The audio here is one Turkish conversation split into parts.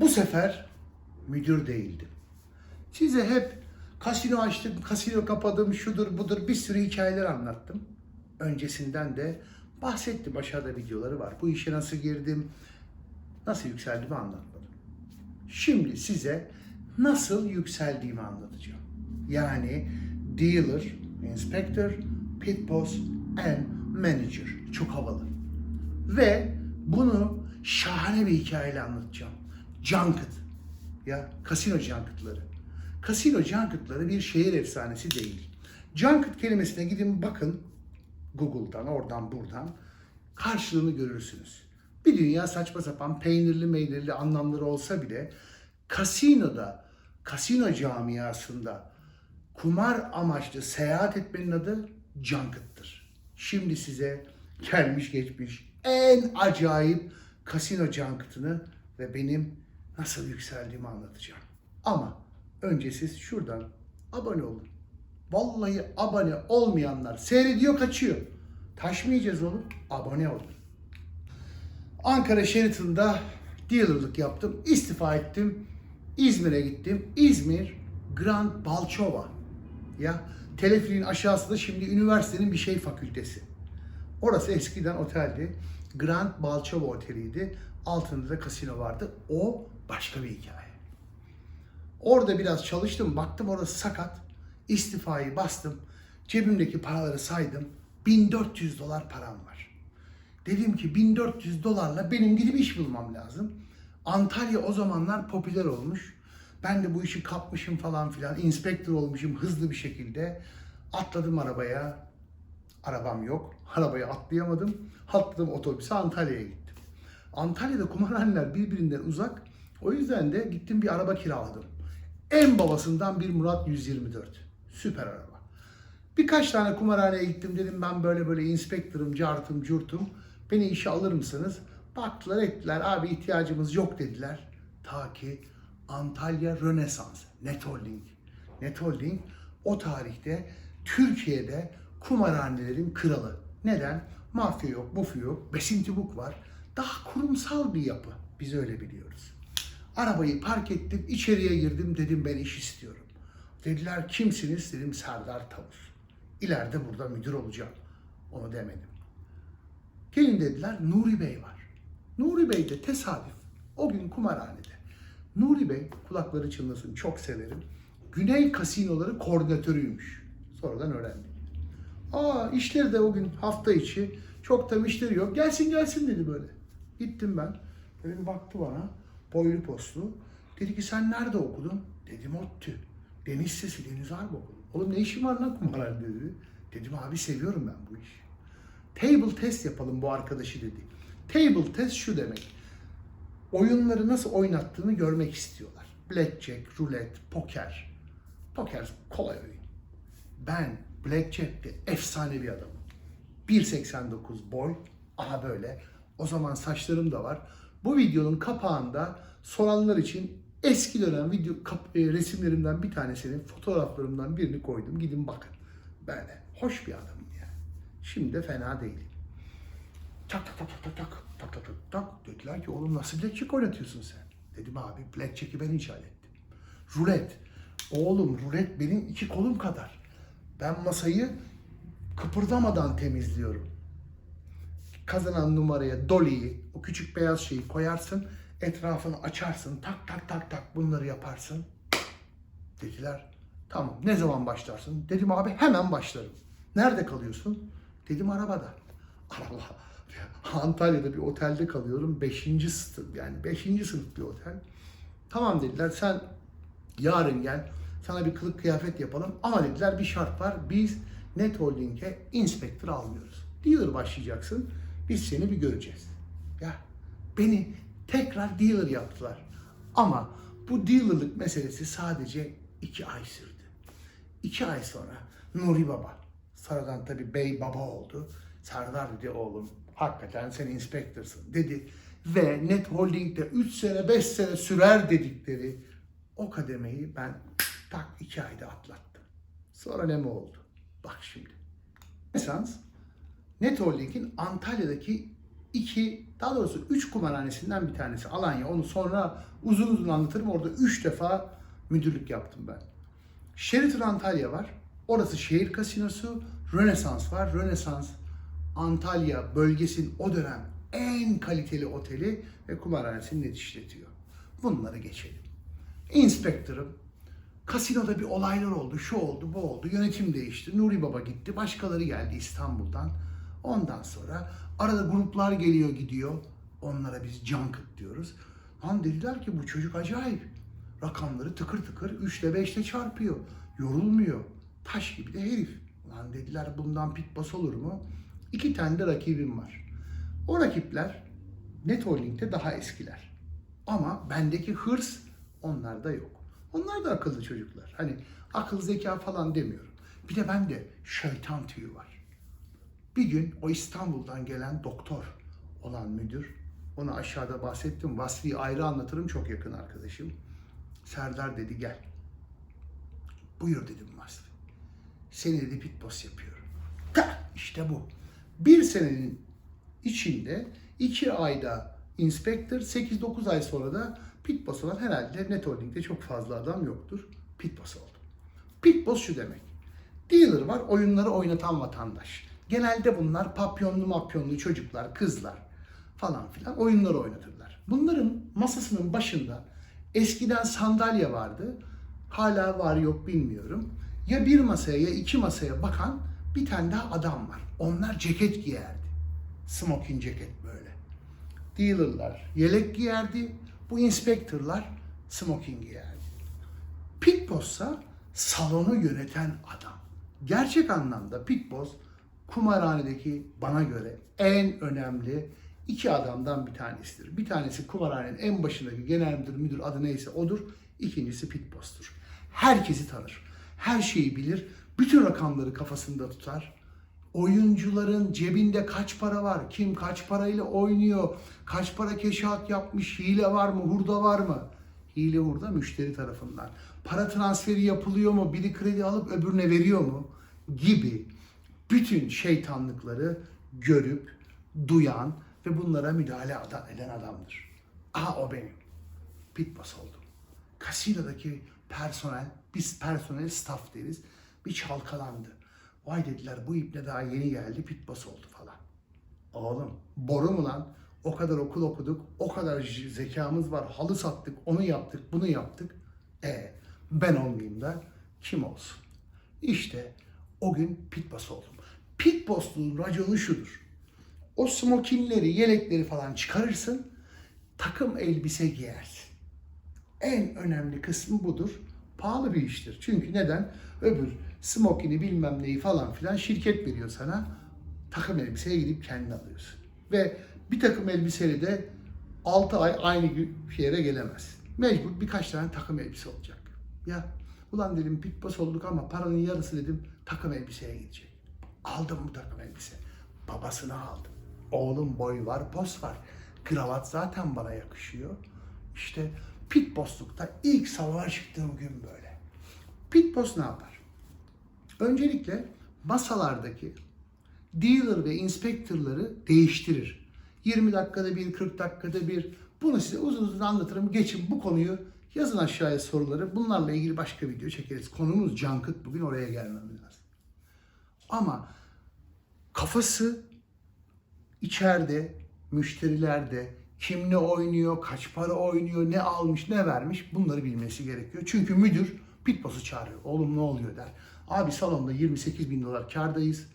Bu sefer müdür değildim. Size hep kasino açtım, kasino kapadım, şudur budur bir sürü hikayeler anlattım. Öncesinden de bahsettim. Aşağıda videoları var. Bu işe nasıl girdim, nasıl yükseldiğimi anlatmadım. Şimdi size nasıl yükseldiğimi anlatacağım. Yani dealer, inspector, pit boss and manager. Çok havalı. Ve bunu şahane bir hikayeyle anlatacağım. Junket. Ya kasino junketları. Kasino junketları bir şehir efsanesi değil. Junket kelimesine gidin bakın Google'dan, oradan buradan karşılığını görürsünüz. Bir dünya saçma sapan peynirli meynirli anlamları olsa bile kasinoda, kasino camiasında kumar amaçlı seyahat etmenin adı junket'tır. Şimdi size gelmiş geçmiş en acayip kasino junket'ını ve benim nasıl yükseldiğimi anlatacağım. Ama önce siz şuradan abone olun. Vallahi abone olmayanlar seyrediyor kaçıyor. Taşmayacağız oğlum. Abone olun. Ankara Sheraton'da dealerlık yaptım. istifa ettim. İzmir'e gittim. İzmir Grand Balçova. Ya teleferiğin aşağısında şimdi üniversitenin bir şey fakültesi. Orası eskiden oteldi. Grand Balçova Oteli'ydi. Altında da kasino vardı. O başka bir hikaye. Orada biraz çalıştım. Baktım orası sakat. İstifayı bastım. Cebimdeki paraları saydım. 1400 dolar param var. Dedim ki 1400 dolarla benim gidip iş bulmam lazım. Antalya o zamanlar popüler olmuş. Ben de bu işi kapmışım falan filan. Inspektör olmuşum hızlı bir şekilde. Atladım arabaya. Arabam yok. Arabaya atlayamadım. Atladım otobüse Antalya'ya gittim. Antalya'da kumarhaneler birbirinden uzak. O yüzden de gittim bir araba kiraladım. En babasından bir Murat 124. Süper araba. Birkaç tane kumarhaneye gittim dedim ben böyle böyle inspektörüm, cartım, curtum. Beni işe alır mısınız? Baktılar ettiler abi ihtiyacımız yok dediler. Ta ki Antalya Rönesans, Netholding. Netholding o tarihte Türkiye'de kumarhanelerin kralı. Neden? Mafya yok, mufya yok, besintibuk var. Daha kurumsal bir yapı. Biz öyle biliyoruz. Arabayı park ettim, içeriye girdim dedim ben iş istiyorum. Dediler kimsiniz? Dedim Serdar Tavus. İleride burada müdür olacağım. Onu demedim. Gelin dediler Nuri Bey var. Nuri Bey de tesadüf. O gün kumarhanede. Nuri Bey kulakları çınlasın çok severim. Güney kasinoları koordinatörüymüş. Sonradan öğrendik. Aa işleri de o gün hafta içi çok da müşteri yok. Gelsin gelsin dedi böyle. Gittim ben. Böyle bir baktı bana. Boylu postlu. Dedi ki sen nerede okudun? Dedim ODTÜ. Deniz Sesi, Deniz Harp okudum. Oğlum ne işin var lan kumarhanede dedi. Dedim abi seviyorum ben bu işi. Table test yapalım bu arkadaşı dedi. Table test şu demek. Oyunları nasıl oynattığını görmek istiyorlar. Blackjack, roulette, poker. Poker kolay oyun. Ben Blackjack'te efsane bir adamım. 1.89 boy, aha böyle. O zaman saçlarım da var. Bu videonun kapağında soranlar için eski dönem video kap- e, resimlerimden bir tanesini, fotoğraflarımdan birini koydum. Gidin bakın. Böyle hoş bir adamım yani. Şimdi de fena değilim. Tak tak tak tak tak tak tak tak tak tak dediler ki oğlum nasıl blackjack oynatıyorsun sen? Dedim abi blackjack'i ben icat ettim. Rulet. Oğlum rulet benim iki kolum kadar. Ben masayı kıpırdamadan temizliyorum. Kazanan numaraya doliyi, o küçük beyaz şeyi koyarsın, etrafını açarsın, tak tak tak tak bunları yaparsın. Dediler, tamam ne zaman başlarsın? Dedim abi hemen başlarım. Nerede kalıyorsun? Dedim arabada. Allah Antalya'da bir otelde kalıyorum. Beşinci sınıf yani beşinci sınıf bir otel. Tamam dediler sen yarın gel sana bir kılık kıyafet yapalım ama dediler bir şart var biz Net Holding'e inspektör almıyoruz. Dealer başlayacaksın biz seni bir göreceğiz. Ya beni tekrar dealer yaptılar. Ama bu dealerlık meselesi sadece iki ay sürdü. İki ay sonra Nuri Baba, sonradan tabii Bey Baba oldu. Serdar dedi oğlum hakikaten sen inspektörsün dedi. Ve Net Holding'de 3 sene 5 sene sürer dedikleri o kademeyi ben tak 2 ayda atlattım. Sonra ne mi oldu? Bak şimdi. Esans Net Holding'in Antalya'daki iki, daha doğrusu üç kumarhanesinden bir tanesi Alanya. Onu sonra uzun uzun anlatırım. Orada üç defa müdürlük yaptım ben. Sheraton Antalya var. Orası şehir kasinosu. Rönesans var. Rönesans Antalya bölgesinin o dönem en kaliteli oteli ve kumarhanesini net işletiyor. Bunları geçelim. Inspektörüm. Kasinoda bir olaylar oldu, şu oldu, bu oldu. Yönetim değişti. Nuri Baba gitti. Başkaları geldi İstanbul'dan. Ondan sonra arada gruplar geliyor gidiyor. Onlara biz junket diyoruz. Lan dediler ki bu çocuk acayip. Rakamları tıkır tıkır 3 ile 5 ile çarpıyor. Yorulmuyor. Taş gibi de herif. Lan dediler bundan pitbas olur mu? İki tane de rakibim var. O rakipler Net Holding'de daha eskiler. Ama bendeki hırs onlarda yok. Onlar da akıllı çocuklar. Hani akıl zeka falan demiyorum. Bir de bende şeytan tüyü var. Bir gün o İstanbul'dan gelen doktor olan müdür, onu aşağıda bahsettim. Vasfi'yi ayrı anlatırım çok yakın arkadaşım. Serdar dedi gel. Buyur dedim Vasfi. Seni dedi pitboss yapıyorum. Ta, işte bu. Bir senenin içinde iki ayda inspektör, 8-9 ay sonra da pitboss olan herhalde Net çok fazla adam yoktur. Pitboss oldu. Pitboss şu demek. Dealer var, oyunları oynatan vatandaş. Genelde bunlar papyonlu mapyonlu çocuklar, kızlar falan filan oyunları oynatırlar. Bunların masasının başında eskiden sandalye vardı. Hala var yok bilmiyorum. Ya bir masaya ya iki masaya bakan bir tane daha adam var. Onlar ceket giyerdi. Smoking ceket böyle. Dealer'lar yelek giyerdi. Bu inspektörler smoking giyerdi. Pitboss'a salonu yöneten adam. Gerçek anlamda Pitboss kumarhanedeki bana göre en önemli iki adamdan bir tanesidir. Bir tanesi kumarhanenin en başındaki genel müdür, müdür adı neyse odur. İkincisi Pitboss'tur. Herkesi tanır. Her şeyi bilir. Bütün rakamları kafasında tutar. Oyuncuların cebinde kaç para var, kim kaç parayla oynuyor, kaç para keşahat yapmış, hile var mı, hurda var mı? Hile hurda müşteri tarafından. Para transferi yapılıyor mu, biri kredi alıp öbürüne veriyor mu? Gibi bütün şeytanlıkları görüp, duyan ve bunlara müdahale eden adamdır. Aha o benim. Pitboss oldum. Kasinodaki personel, biz personel staff deriz, bir çalkalandı. Vay dediler bu ipne daha yeni geldi pitboss oldu falan. Oğlum boru mu lan? O kadar okul okuduk, o kadar zekamız var, halı sattık, onu yaptık, bunu yaptık. E ben olmayayım da kim olsun? İşte o gün pitboss oldum. Pitbossluğun raconu şudur. O smokinleri, yelekleri falan çıkarırsın, takım elbise giyersin. En önemli kısmı budur. Pahalı bir iştir. Çünkü neden? Öbür smokini bilmem neyi falan filan şirket veriyor sana. Takım elbiseye gidip kendin alıyorsun. Ve bir takım elbiseyle de 6 ay aynı yere gelemezsin. Mecbur birkaç tane takım elbise olacak. Ya ulan dedim pitboss olduk ama paranın yarısı dedim takım elbiseye gidecek. Aldım bu takım elbise. Babasına aldım. Oğlum boy var, pos var. Kravat zaten bana yakışıyor. İşte pitboss'lukta ilk salona çıktığım gün böyle. Pitboss ne yapar? Öncelikle masalardaki dealer ve inspektörleri değiştirir. 20 dakikada bir, 40 dakikada bir. Bunu size uzun uzun anlatırım. Geçin bu konuyu yazın aşağıya soruları. Bunlarla ilgili başka video çekeriz. Konumuz Cankıt. Bugün oraya gelmemiz lazım. Ama kafası içeride, müşterilerde kim ne oynuyor, kaç para oynuyor, ne almış, ne vermiş bunları bilmesi gerekiyor. Çünkü müdür pitboss'u çağırıyor. Oğlum ne oluyor der. Abi salonda 28 bin dolar kardayız.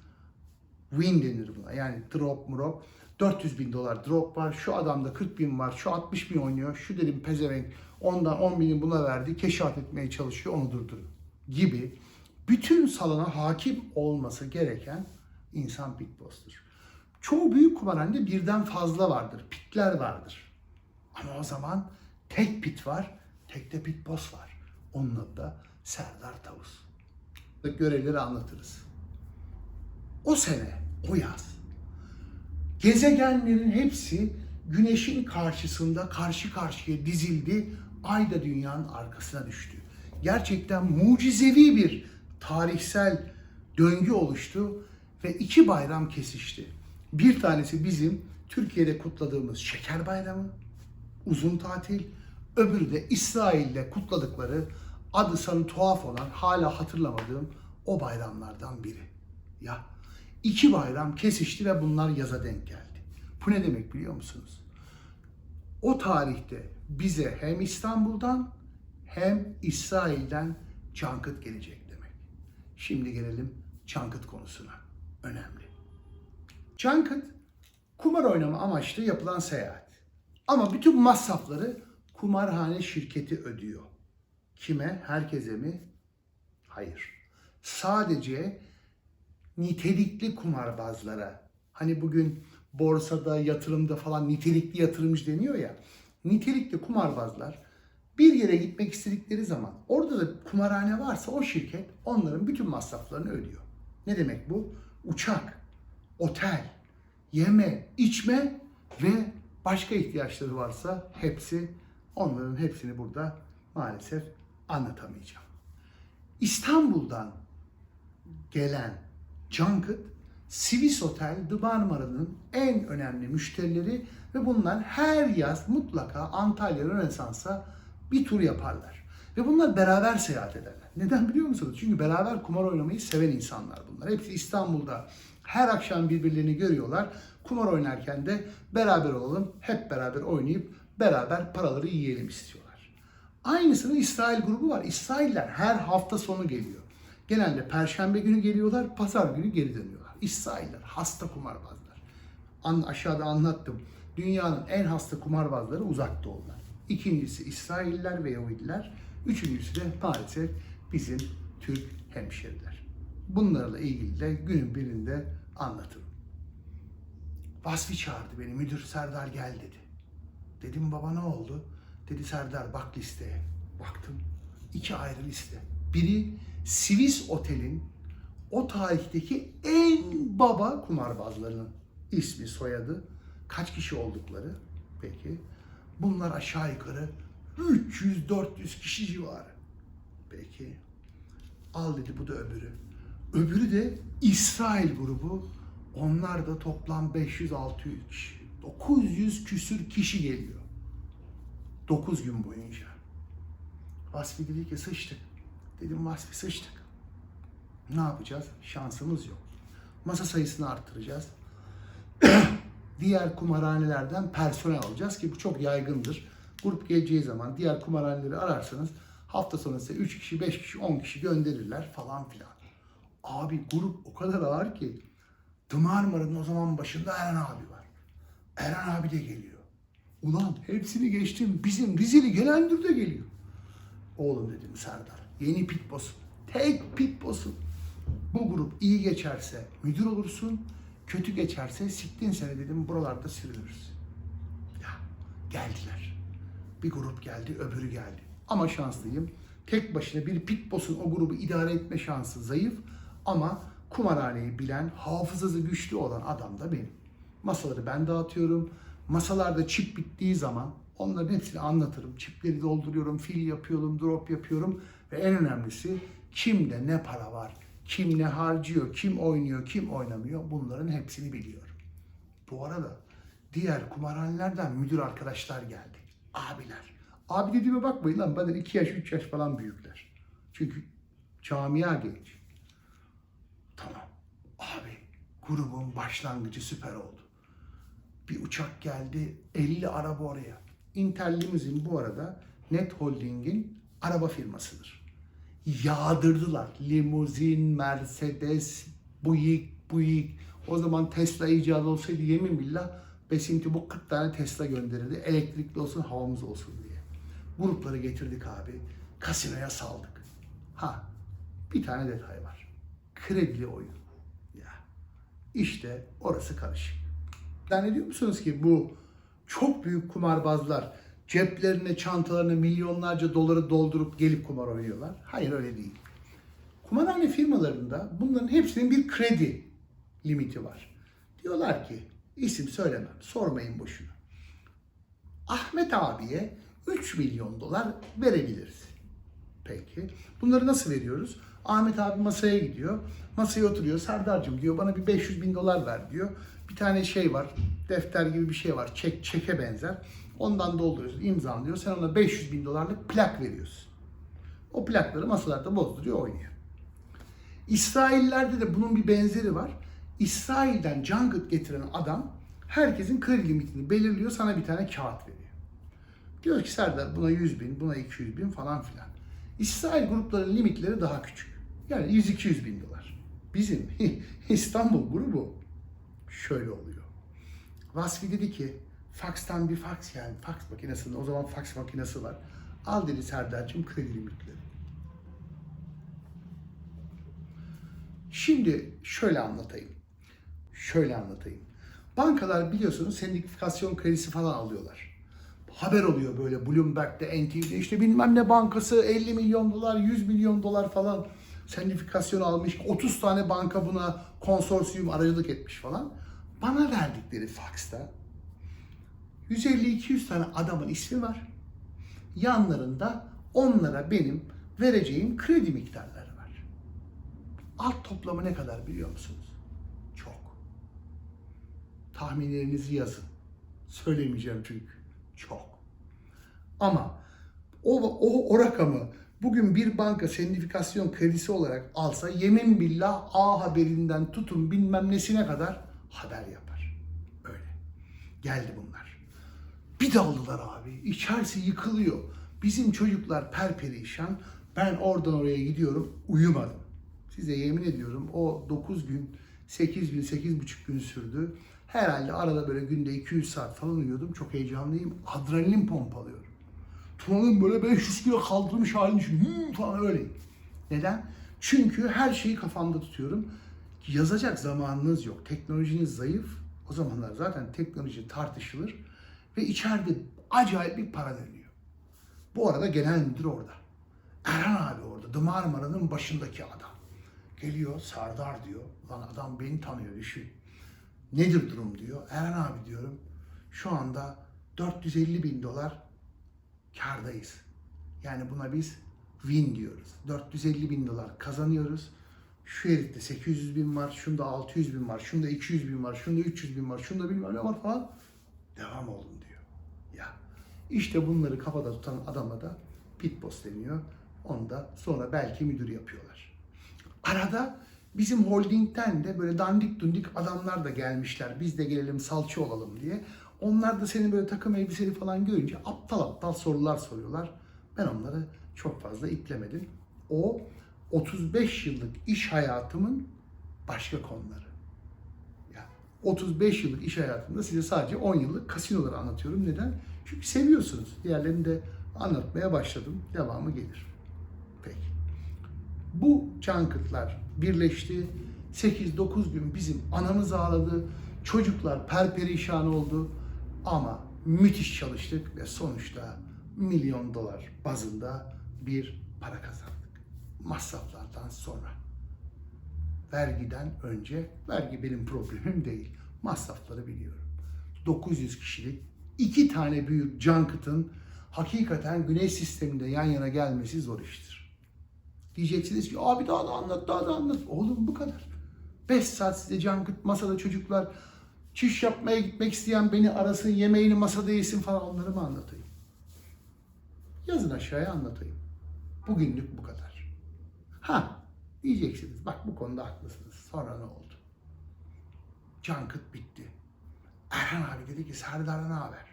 Win denir buna. Yani drop drop. 400 bin dolar drop var. Şu adamda 40 bin var. Şu 60 bin oynuyor. Şu dedim pezevenk ondan 10 bini buna verdi. Keşat etmeye çalışıyor. Onu durdurun. Gibi bütün salona hakim olması gereken insan pitboss'tur. Çoğu büyük kumarhanede birden fazla vardır. Pitler vardır. Ama o zaman tek pit var, tek de pit boss var. Onun adı da Serdar Tavus. Görevleri anlatırız. O sene, o yaz, gezegenlerin hepsi güneşin karşısında karşı karşıya dizildi. Ay da dünyanın arkasına düştü. Gerçekten mucizevi bir tarihsel döngü oluştu ve iki bayram kesişti. Bir tanesi bizim Türkiye'de kutladığımız Şeker Bayramı, uzun tatil, öbürü de İsrail'le kutladıkları adı sanı tuhaf olan hala hatırlamadığım o bayramlardan biri. Ya iki bayram kesişti ve bunlar yaza denk geldi. Bu ne demek biliyor musunuz? O tarihte bize hem İstanbul'dan hem İsrail'den Çankıt gelecek. Şimdi gelelim Çankıt konusuna. Önemli. Çankıt kumar oynama amaçlı yapılan seyahat. Ama bütün masrafları kumarhane şirketi ödüyor. Kime? Herkese mi? Hayır. Sadece nitelikli kumarbazlara. Hani bugün borsada, yatırımda falan nitelikli yatırımcı deniyor ya. Nitelikli kumarbazlar bir yere gitmek istedikleri zaman orada da kumarhane varsa o şirket onların bütün masraflarını ödüyor. Ne demek bu? Uçak, otel, yeme, içme ve başka ihtiyaçları varsa hepsi onların hepsini burada maalesef anlatamayacağım. İstanbul'dan gelen Cankıt, Swiss Otel The Marmara'nın en önemli müşterileri ve bunlar her yaz mutlaka Antalya Rönesans'a bir tur yaparlar. Ve bunlar beraber seyahat ederler. Neden biliyor musunuz? Çünkü beraber kumar oynamayı seven insanlar bunlar. Hepsi İstanbul'da her akşam birbirlerini görüyorlar. Kumar oynarken de beraber olalım, hep beraber oynayıp beraber paraları yiyelim istiyorlar. Aynısının İsrail grubu var. İsrailler her hafta sonu geliyor. Genelde perşembe günü geliyorlar, pazar günü geri dönüyorlar. İsrailler hasta kumarbazlar. An, aşağıda anlattım. Dünyanın en hasta kumarbazları uzak doğular. İkincisi İsrailler ve Yahudiler. Üçüncüsü de maalesef bizim Türk hemşeriler. Bunlarla ilgili de günün birinde anlatırım. Vasfi çağırdı beni. Müdür Serdar gel dedi. Dedim baba ne oldu? Dedi Serdar bak listeye. Baktım. iki ayrı liste. Biri Swiss Otel'in o tarihteki en baba kumarbazlarının ismi, soyadı, kaç kişi oldukları peki. Bunlar aşağı yukarı 300-400 kişi civarı. Peki. Al dedi bu da öbürü. Öbürü de İsrail grubu. Onlar da toplam 500-600 kişi. 900 küsür kişi geliyor. 9 gün boyunca. Vasfi dedi ki sıçtık. Dedim Vasfi sıçtık. Ne yapacağız? Şansımız yok. Masa sayısını arttıracağız. diğer kumarhanelerden personel alacağız ki bu çok yaygındır. Grup geleceği zaman diğer kumarhaneleri ararsanız hafta sonu size 3 kişi, 5 kişi, 10 kişi gönderirler falan filan. Abi grup o kadar ağır ki The o zaman başında Eren abi var. Eren abi de geliyor. Ulan hepsini geçtim. Bizim Rizeli Gelendür de geliyor. Oğlum dedim Serdar. Yeni pit boss'un. Tek pit boss'un. Bu grup iyi geçerse müdür olursun. Kötü geçerse siktin seni dedim buralarda sürünürüz. Ya geldiler. Bir grup geldi öbürü geldi. Ama şanslıyım. Tek başına bir pit boss'un o grubu idare etme şansı zayıf. Ama kumarhaneyi bilen, hafızası güçlü olan adam da benim. Masaları ben dağıtıyorum. Masalarda çip bittiği zaman onların hepsini anlatırım. Çipleri dolduruyorum, fil yapıyorum, drop yapıyorum. Ve en önemlisi kimde ne para var, kim ne harcıyor, kim oynuyor, kim oynamıyor bunların hepsini biliyorum. Bu arada diğer kumarhanelerden müdür arkadaşlar geldi. Abiler. Abi dediğime bakmayın lan benden 2 yaş 3 yaş falan büyükler. Çünkü camia genç. Tamam. Abi grubun başlangıcı süper oldu. Bir uçak geldi 50 araba oraya. Interlimuzin bu arada Net Holding'in araba firmasıdır. Yağdırdılar. Limuzin, Mercedes, Buick, Buick. O zaman Tesla icadı olsaydı yemin billah Besinti bu 40 tane Tesla gönderirdi. Elektrikli olsun havamız olsun diye. Grupları getirdik abi. Kasinoya saldık. Ha bir tane detay var. Kredili oyun. Ya. İşte orası karışık. Zannediyor musunuz ki bu çok büyük kumarbazlar ceplerine, çantalarına milyonlarca doları doldurup gelip kumar oynuyorlar? Hayır öyle değil. Kumarhane firmalarında bunların hepsinin bir kredi limiti var. Diyorlar ki isim söylemem, sormayın boşuna. Ahmet abiye 3 milyon dolar verebiliriz. Peki. Bunları nasıl veriyoruz? Ahmet abi masaya gidiyor. Masaya oturuyor. Serdar'cığım diyor bana bir 500 bin dolar ver diyor. Bir tane şey var. Defter gibi bir şey var. Çek, çeke benzer. Ondan dolduruyorsun, imzalıyor. Sen ona 500 bin dolarlık plak veriyorsun. O plakları masalarda bozduruyor, oynuyor. İsraillerde de bunun bir benzeri var. İsrail'den junket getiren adam herkesin kredi limitini belirliyor, sana bir tane kağıt veriyor. Diyor ki Serdar buna 100 bin, buna 200 bin falan filan. İsrail gruplarının limitleri daha küçük. Yani 100-200 bin dolar. Bizim İstanbul grubu şöyle oluyor. Vasfi dedi ki fakstan bir faks yani faks makinesinde o zaman faks makinesi var. Al dedi Serdar'cığım kredi limitleri. Şimdi şöyle anlatayım. Şöyle anlatayım. Bankalar biliyorsunuz sendifikasyon kredisi falan alıyorlar. Haber oluyor böyle Bloomberg'de, NTV'de işte bilmem ne bankası 50 milyon dolar, 100 milyon dolar falan sendifikasyon almış. 30 tane banka buna konsorsiyum aracılık etmiş falan. Bana verdikleri faksta 150-200 tane adamın ismi var. Yanlarında onlara benim vereceğim kredi miktarları var. Alt toplamı ne kadar biliyor musunuz? Çok. Tahminlerinizi yazın. Söylemeyeceğim çünkü. Çok. Ama o, o, o rakamı bugün bir banka sendifikasyon kredisi olarak alsa yemin billah A haberinden tutun bilmem nesine kadar haber yapar. Öyle. Geldi bunlar. Bir daldılar abi. İçerisi yıkılıyor. Bizim çocuklar perperişan. Ben oradan oraya gidiyorum. Uyumadım. Size yemin ediyorum o 9 gün, 8 gün, 8,5 gün sürdü. Herhalde arada böyle günde 200 saat falan uyuyordum. Çok heyecanlıyım. Adrenalin pompalıyorum. Tuna'nın böyle 500 kilo kaldırmış halini düşün. Hmm, falan öyleyim. Neden? Çünkü her şeyi kafamda tutuyorum. Yazacak zamanınız yok. Teknolojiniz zayıf. O zamanlar zaten teknoloji tartışılır. Ve içeride acayip bir para dönüyor. Bu arada genel müdür orada. Erhan abi orada. The Marmara'nın başındaki adam. Geliyor Sardar diyor. Lan adam beni tanıyor düşün. Nedir durum diyor. Erhan abi diyorum. Şu anda 450 bin dolar kardayız. Yani buna biz win diyoruz. 450 bin dolar kazanıyoruz. Şu herifte 800 bin var, şunda 600 bin var, şunda 200 bin var, şunda 300 bin var, şunda bilmem ne var falan. Devam olun diyor. İşte bunları kafada tutan adama da pit boss deniyor. Onda sonra belki müdür yapıyorlar. Arada bizim holdingden de böyle dandik dundik adamlar da gelmişler. Biz de gelelim salça olalım diye. Onlar da senin böyle takım elbiseli falan görünce aptal aptal sorular soruyorlar. Ben onları çok fazla iplemedim. O 35 yıllık iş hayatımın başka konuları. Yani 35 yıllık iş hayatımda size sadece 10 yıllık kasinoları anlatıyorum. Neden? Çünkü seviyorsunuz. Diğerlerini de anlatmaya başladım. Devamı gelir. Peki. Bu junketlar birleşti. 8-9 gün bizim anamız ağladı. Çocuklar perperişan oldu. Ama müthiş çalıştık ve sonuçta milyon dolar bazında bir para kazandık. Masraflardan sonra. Vergiden önce, vergi benim problemim değil. Masrafları biliyorum. 900 kişilik iki tane büyük junket'ın hakikaten güneş sisteminde yan yana gelmesi zor iştir. Diyeceksiniz ki abi daha da anlat daha da anlat. Oğlum bu kadar. 5 saat size junket masada çocuklar çiş yapmaya gitmek isteyen beni arasın yemeğini masada yesin falan onları mı anlatayım? Yazın aşağıya anlatayım. Bugünlük bu kadar. Ha diyeceksiniz bak bu konuda haklısınız. Sonra ne oldu? Junket bitti. Erhan abi dedi ki Serdar ne haber?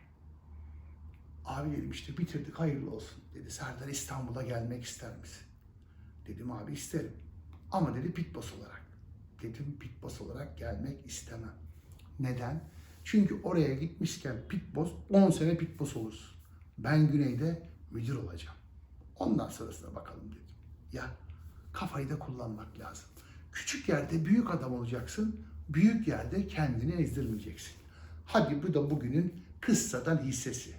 Abi dedim işte bitirdik hayırlı olsun. Dedi Serdar İstanbul'a gelmek ister misin? Dedim abi isterim. Ama dedi pitboss olarak. Dedim pitboss olarak gelmek istemem. Neden? Çünkü oraya gitmişken pitboss 10 sene pitboss olursun. Ben güneyde müdür olacağım. Ondan sonrasına bakalım dedim. Ya kafayı da kullanmak lazım. Küçük yerde büyük adam olacaksın. Büyük yerde kendini ezdirmeyeceksin. Hadi bu da bugünün kıssadan hissesi.